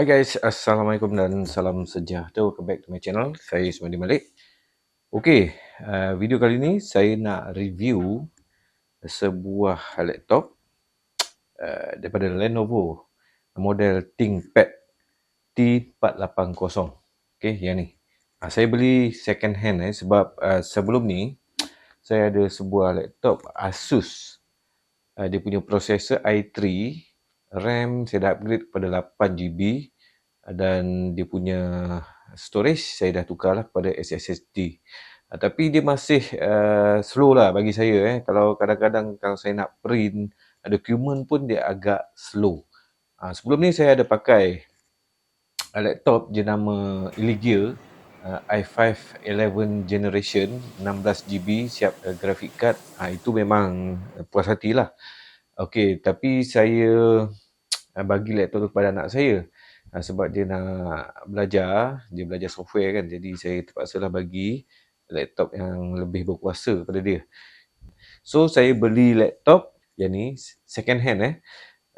Hi guys, Assalamualaikum dan salam sejahtera. Welcome back to my channel. Saya Ismail Malik. Okey, uh, video kali ni saya nak review sebuah laptop uh, daripada Lenovo model ThinkPad T480. Okey, yang ni. Uh, saya beli second hand eh sebab uh, sebelum ni saya ada sebuah laptop Asus. Uh, dia punya prosesor i3 RAM saya dah upgrade kepada 8GB dan dia punya storage saya dah tukar lah kepada SSD. Uh, tapi dia masih uh, slow lah bagi saya eh. Kalau kadang-kadang kalau saya nak print dokumen pun dia agak slow. Uh, sebelum ni saya ada pakai laptop jenama Elegia uh, i5 11 generation 16GB siap uh, graphic card. Uh, itu memang puas hatilah. Okey, tapi saya bagi laptop tu kepada anak saya uh, sebab dia nak belajar, dia belajar software kan. Jadi saya terpaksa lah bagi laptop yang lebih berkuasa kepada dia. So saya beli laptop yang ni second hand eh.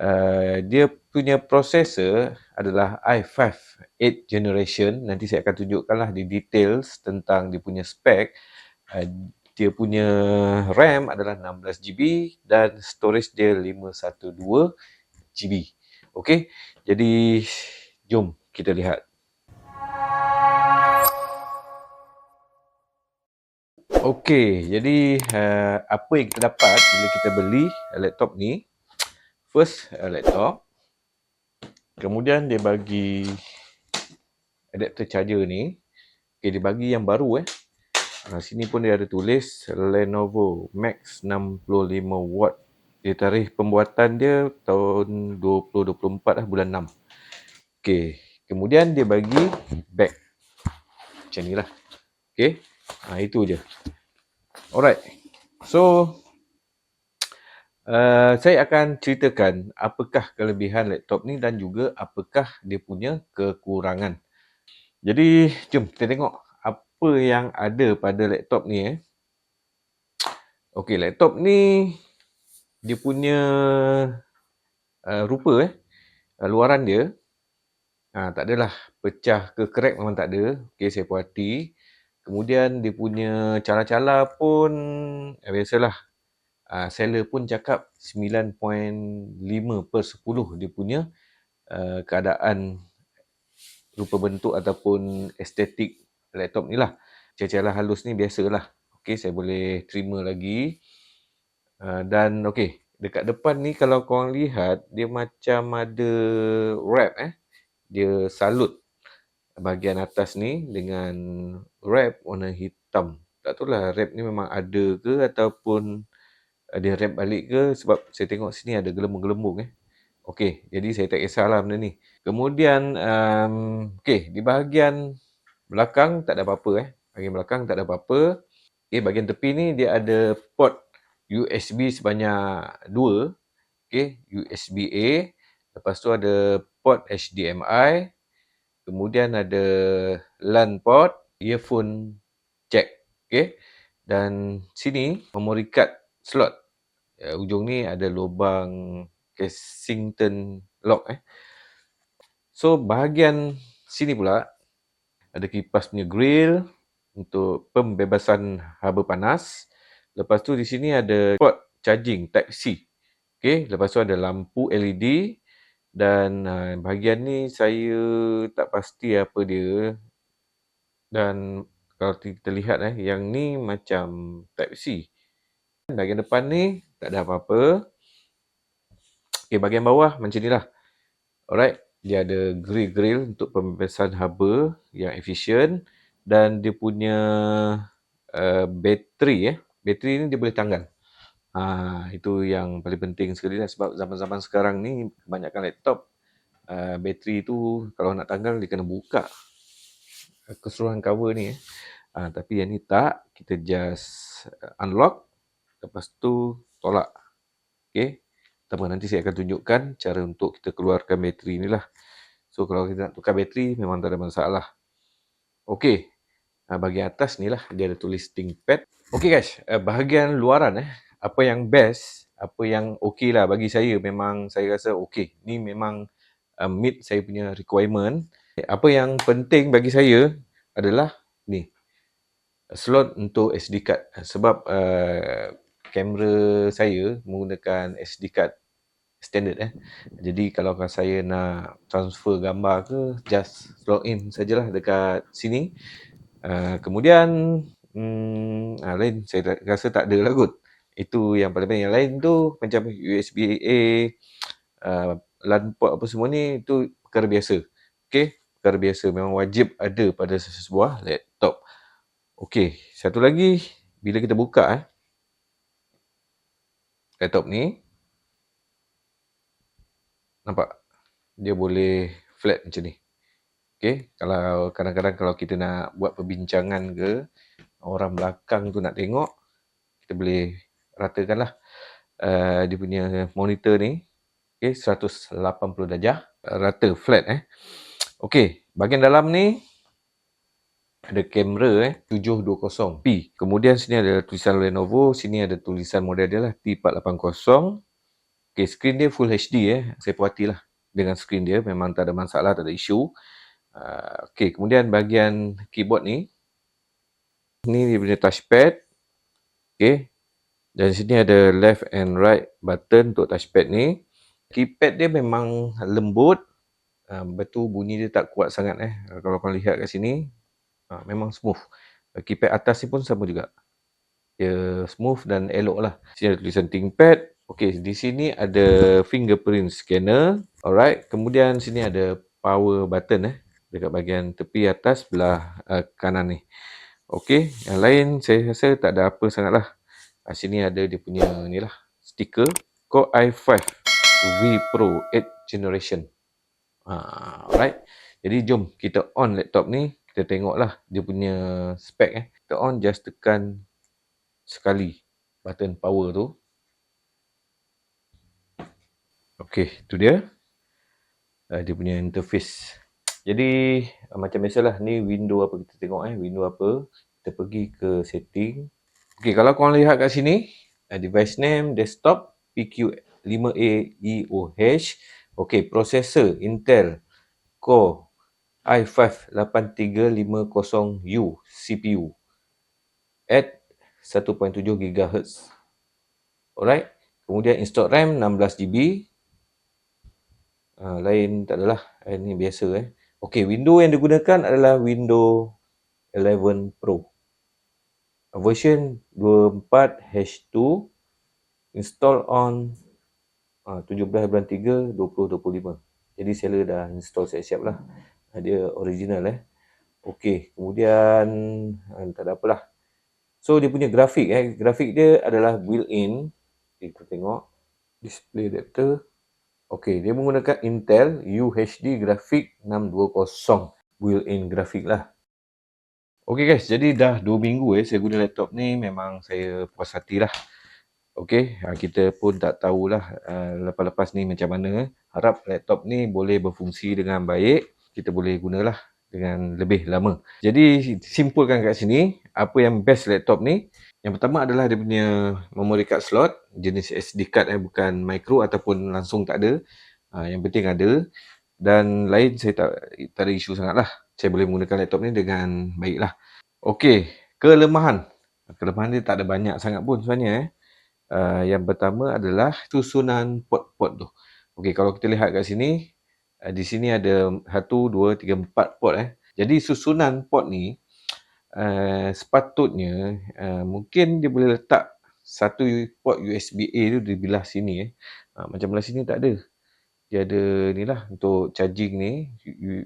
Uh, dia punya processor adalah i5 8 generation. Nanti saya akan tunjukkanlah di details tentang dia punya spek. Uh, dia punya RAM adalah 16GB dan storage dia 512GB. Okey, jadi jom kita lihat. Okey, jadi uh, apa yang kita dapat bila kita beli laptop ni? First uh, laptop. Kemudian dia bagi adapter charger ni. Okey, dia bagi yang baru eh. Ha, sini pun dia ada tulis Lenovo Max 65 watt. Dia tarikh pembuatan dia tahun 2024 lah bulan 6. Okey, kemudian dia bagi bag. Macam ni lah. Okey, ha, itu je. Alright, so uh, saya akan ceritakan apakah kelebihan laptop ni dan juga apakah dia punya kekurangan. Jadi, jom kita tengok apa yang ada pada laptop ni eh. Okey, laptop ni dia punya uh, rupa eh, uh, luaran dia uh, tak adalah pecah ke crack memang tak ada. Okey, saya puati. Kemudian dia punya cala-cala pun eh, biasalah. Uh, seller pun cakap 9.5 per 10 dia punya uh, keadaan rupa bentuk ataupun estetik laptop ni lah. Celah-celah halus ni biasalah. Okey, saya boleh terima lagi. Uh, dan okey, dekat depan ni kalau korang lihat, dia macam ada wrap eh. Dia salut bahagian atas ni dengan wrap warna hitam. Tak tahu lah wrap ni memang ada ke ataupun dia wrap balik ke sebab saya tengok sini ada gelembung-gelembung eh. Okey, jadi saya tak kisahlah benda ni. Kemudian, um, okey, di bahagian Belakang tak ada apa-apa eh. Bahagian belakang tak ada apa-apa. Okay, bahagian tepi ni dia ada port USB sebanyak dua. Okay, USB A. Lepas tu ada port HDMI. Kemudian ada LAN port, earphone jack. Okay. Dan sini memory card slot. Uh, ujung ni ada lubang Kensington lock eh. So bahagian sini pula ada kipas punya grill untuk pembebasan haba panas. Lepas tu di sini ada port charging type C. Okey, lepas tu ada lampu LED dan uh, bahagian ni saya tak pasti apa dia. Dan kalau kita lihat eh yang ni macam type C. Bahagian depan ni tak ada apa-apa. Okey, bahagian bawah macam ni lah. Alright dia ada grill-grill untuk pembebasan haba yang efisien dan dia punya uh, bateri eh. Bateri ni dia boleh tanggal. Ha, itu yang paling penting sekali lah sebab zaman-zaman sekarang ni kebanyakan laptop uh, bateri tu kalau nak tanggal dia kena buka keseluruhan cover ni eh. ha, tapi yang ni tak. Kita just unlock lepas tu tolak. Okay Pertama nanti saya akan tunjukkan cara untuk kita keluarkan bateri ni lah. So kalau kita nak tukar bateri memang tak ada masalah. Okey. Uh, bahagian atas ni lah dia ada tulis ThinkPad. Okey guys, uh, bahagian luaran eh. Apa yang best, apa yang okey lah bagi saya memang saya rasa okey. Ni memang uh, meet saya punya requirement. Apa yang penting bagi saya adalah ni slot untuk SD card sebab uh, kamera saya menggunakan SD card standard eh. Jadi kalau saya nak transfer gambar ke just log in sajalah dekat sini. Uh, kemudian hmm, uh, lain saya rasa tak ada lah kot. Itu yang paling penting. Yang lain tu macam USB A, uh, LAN port apa semua ni tu perkara biasa. Okay, perkara biasa memang wajib ada pada sesebuah laptop. Okey, satu lagi bila kita buka eh laptop ni nampak dia boleh flat macam ni. Okey, kalau kadang-kadang kalau kita nak buat perbincangan ke orang belakang tu nak tengok kita boleh ratakanlah uh, dia punya monitor ni okey 180 darjah rata flat eh. Okey, bahagian dalam ni ada kamera eh 720p. Kemudian sini ada tulisan Lenovo, sini ada tulisan model dia lah T480. Okey, skrin dia full HD eh. Saya puatilah dengan skrin dia, memang tak ada masalah, tak ada isu. Uh, Okey, kemudian bahagian keyboard ni ni dia punya touchpad. Okey. Dan sini ada left and right button untuk touchpad ni. Keypad dia memang lembut. Uh, betul bunyi dia tak kuat sangat eh. Kalau kau lihat kat sini, Ha, memang smooth. Keypad atas ni pun sama juga. Dia smooth dan elok lah. Sini ada tulisan ThinkPad. Okey, di sini ada fingerprint scanner. Alright, kemudian sini ada power button eh. Dekat bahagian tepi atas belah uh, kanan ni. Okey, yang lain saya rasa tak ada apa sangat lah. Uh, sini ada dia punya ni lah. Stiker. Core i5 V Pro 8 generation. Uh, alright. Jadi jom kita on laptop ni kita tengoklah dia punya spek eh. Kita on just tekan sekali button power tu. Okey, tu dia. Uh, dia punya interface. Jadi uh, macam biasalah ni window apa kita tengok eh, window apa. Kita pergi ke setting. Okey, kalau kau lihat kat sini, uh, device name desktop PQ5A EOH. Okey, processor Intel Core i5-8350U CPU at 1.7 GHz. Alright. Kemudian install RAM 16GB. Uh, lain tak adalah. Eh, ini biasa eh. Okey, window yang digunakan adalah Windows 11 Pro. Version 24H2 install on uh, 17 bulan 3 2025. Jadi seller dah install siap-siap lah dia original eh. Okey, kemudian uh, tak ada apalah. So dia punya grafik eh, grafik dia adalah built-in. Kita tengok display adapter. Okey, dia menggunakan Intel UHD grafik 620 built-in grafik lah. Okey guys, jadi dah 2 minggu eh saya guna laptop ni memang saya puas hati lah. Okey, ha, kita pun tak tahulah uh, lepas-lepas ni macam mana. Harap laptop ni boleh berfungsi dengan baik kita boleh gunalah dengan lebih lama. Jadi simpulkan kat sini apa yang best laptop ni. Yang pertama adalah dia punya memory card slot jenis SD card eh bukan micro ataupun langsung tak ada. Ha, yang penting ada dan lain saya tak tak ada isu sangatlah. Saya boleh menggunakan laptop ni dengan baiklah. Okey, kelemahan. Kelemahan dia tak ada banyak sangat pun sebenarnya eh. Uh, yang pertama adalah susunan port-port tu. Okey, kalau kita lihat kat sini uh, di sini ada satu, dua, tiga, empat port eh. Jadi susunan port ni uh, sepatutnya uh, mungkin dia boleh letak satu port USB-A tu di belah sini eh. Uh, macam belah sini tak ada. Dia ada ni lah untuk charging ni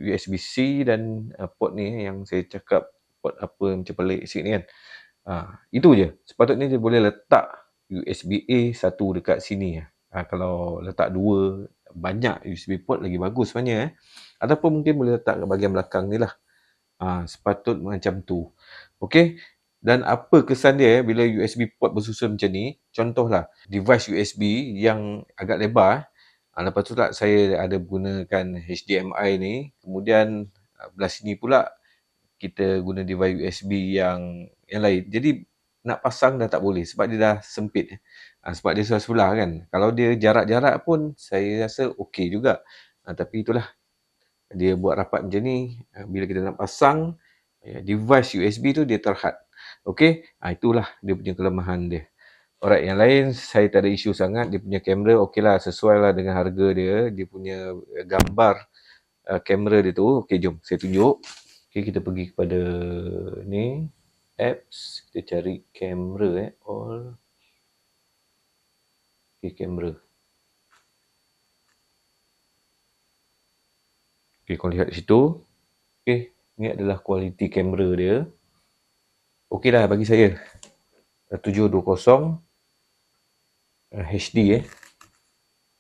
USB-C dan uh, port ni yang saya cakap port apa macam pelik sikit ni kan. Uh, itu je. Sepatutnya dia boleh letak USB-A satu dekat sini. Uh, kalau letak dua banyak USB port lagi bagus sebenarnya eh. Ataupun mungkin boleh letak kat bahagian belakang ni lah. Ha, sepatut macam tu. Okey. Dan apa kesan dia eh, bila USB port bersusun macam ni. Contohlah device USB yang agak lebar. Ha, lepas tu tak saya ada gunakan HDMI ni. Kemudian belah sini pula kita guna device USB yang yang lain. Jadi nak pasang dah tak boleh sebab dia dah sempit. Ha, sebab dia sebelah-sebelah kan. Kalau dia jarak-jarak pun saya rasa okey juga. Ha, tapi itulah dia buat rapat macam ni. Ah, bila kita nak pasang ya, device USB tu dia terhad. Okey, ha, itulah dia punya kelemahan dia. Alright, yang lain saya tak ada isu sangat. Dia punya kamera okey lah, sesuai lah dengan harga dia. Dia punya gambar uh, kamera dia tu. Okey, jom saya tunjuk. Okey, kita pergi kepada ni apps. Kita cari kamera eh. All. Okey, kamera. Okey, kau lihat situ. Okey, ni adalah kualiti kamera dia. Okey lah bagi saya. 720 HD eh.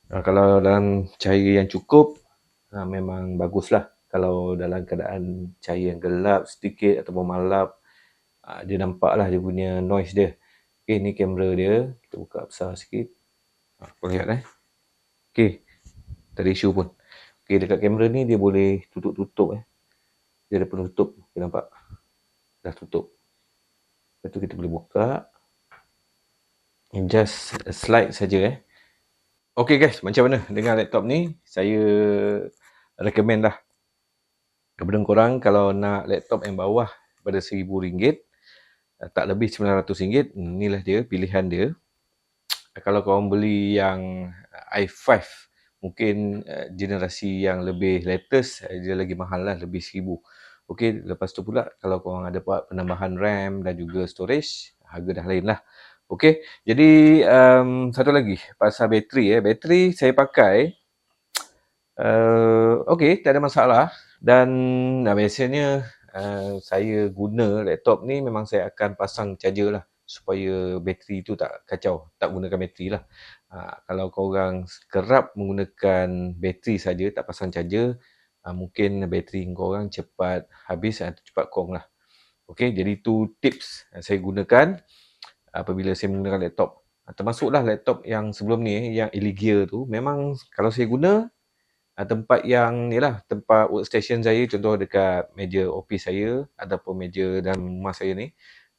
Uh, kalau dalam cahaya yang cukup, uh, memang baguslah. Kalau dalam keadaan cahaya yang gelap sedikit ataupun malap, dia nampaklah dia punya noise dia. Okey, ni kamera dia. Kita buka besar sikit. Kau lihat eh. Okey, tak ada isu pun. Okey, dekat kamera ni dia boleh tutup-tutup eh. Dia ada penutup. Okay, nampak? Dah tutup. Lepas tu kita boleh buka. Just slide saja eh. Okay guys, macam mana dengan laptop ni? Saya recommend lah. Kepada korang kalau nak laptop yang bawah pada RM1,000, eh, tak lebih RM900, inilah dia pilihan dia. Kalau korang beli yang i5, mungkin uh, generasi yang lebih latest uh, dia lagi mahal lah lebih seribu. Okey, lepas tu pula kalau korang ada buat penambahan RAM dan juga storage harga dah lain lah. Okey, jadi um, satu lagi pasal bateri eh. Bateri saya pakai uh, okey, tak ada masalah. Dan uh, biasanya uh, saya guna laptop ni memang saya akan pasang charger lah supaya bateri tu tak kacau, tak gunakan bateri lah. Ha, kalau korang kerap menggunakan bateri saja tak pasang charger, ha, mungkin bateri korang cepat habis atau cepat kong lah. Okey, jadi itu tips yang saya gunakan apabila saya menggunakan laptop. Ha, termasuklah laptop yang sebelum ni, yang Elegia tu, memang kalau saya guna ha, tempat yang ni lah, tempat workstation saya, contoh dekat meja office saya ataupun meja dalam rumah saya ni,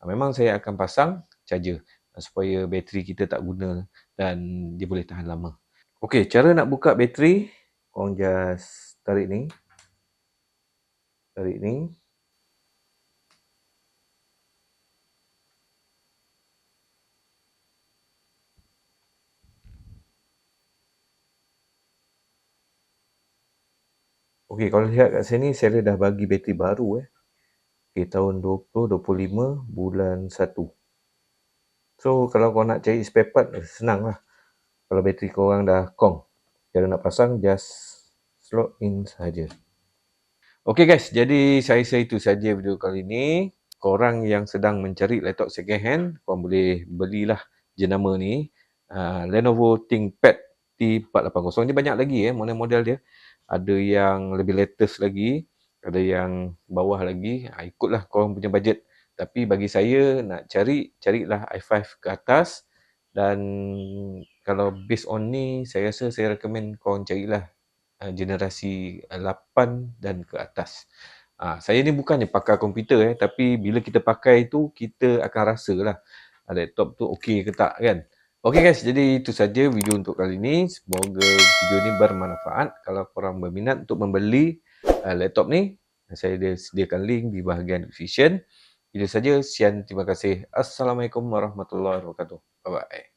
memang saya akan pasang charger supaya bateri kita tak guna dan dia boleh tahan lama. Okey, cara nak buka bateri, korang just tarik ni. Tarik ni. Okey, kalau lihat kat sini, saya dah bagi bateri baru eh. Okey, tahun 2025 bulan 1. So kalau kau nak cari spare part senang lah. Kalau bateri kau dah kong. Cara nak pasang just slot in saja. Okay guys, jadi saya saya itu saja video kali ini. Korang yang sedang mencari laptop second hand, korang boleh belilah jenama ni. Uh, Lenovo ThinkPad T480. Ini banyak lagi eh, model-model dia. Ada yang lebih latest lagi. Ada yang bawah lagi. Uh, ikutlah korang punya budget. Tapi bagi saya nak cari, carilah i5 ke atas dan kalau based on ni, saya rasa saya recommend korang carilah uh, generasi 8 dan ke atas. Uh, saya ni bukannya pakar komputer eh, tapi bila kita pakai tu, kita akan rasa lah uh, laptop tu okey ke tak kan. Okay guys, jadi itu saja video untuk kali ini. Semoga video ni bermanfaat. Kalau korang berminat untuk membeli uh, laptop ni, saya sediakan link di bahagian description. Itu saja. Sekian. Terima kasih. Assalamualaikum warahmatullahi wabarakatuh. Bye-bye.